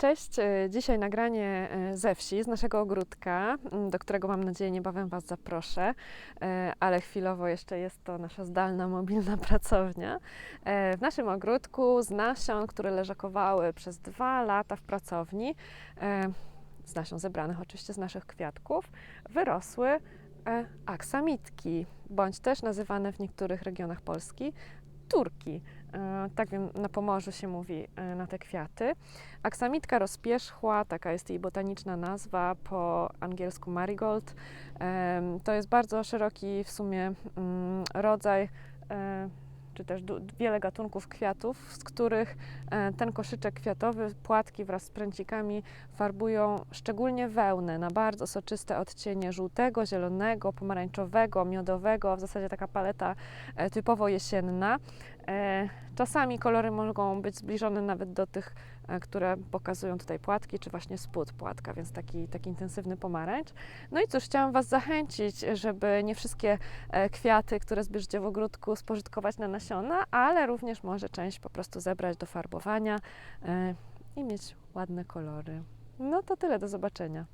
Cześć, e, dzisiaj nagranie e, ze wsi, z naszego ogródka, m, do którego mam nadzieję niebawem Was zaproszę, e, ale chwilowo jeszcze jest to nasza zdalna, mobilna pracownia. W naszym ogródku z nasion, które leżakowały przez dwa lata w pracowni, z nasion zebranych oczywiście z naszych kwiatków, wyrosły aksamitki, bądź też nazywane w niektórych regionach Polski turki. E, Tak na Pomorzu się mówi e, na te kwiaty. Aksamitka rozpierzchła, taka jest jej botaniczna nazwa, po angielsku marigold. Em, To jest bardzo szeroki w sumie mm, rodzaj, e, czy też wiele gatunków kwiatów, z których e, ten koszyczek kwiatowy, płatki wraz z pręcikami farbują szczególnie wełnę na bardzo soczyste odcienie żółtego, zielonego, pomarańczowego, miodowego, w zasadzie taka paleta e, typowo jesienna. E, Czasami kolory mogą być zbliżone nawet do tych, e, które pokazują tutaj płatki, czy właśnie spód płatka, więc taki, taki intensywny pomarańcz. No i cóż, chciałam Was zachęcić, żeby nie wszystkie e, kwiaty, które zbierzecie w ogródku, spożytkować na nasiona, ale również może część po prostu zebrać do farbowania i mieć ładne kolory. No to tyle, do zobaczenia.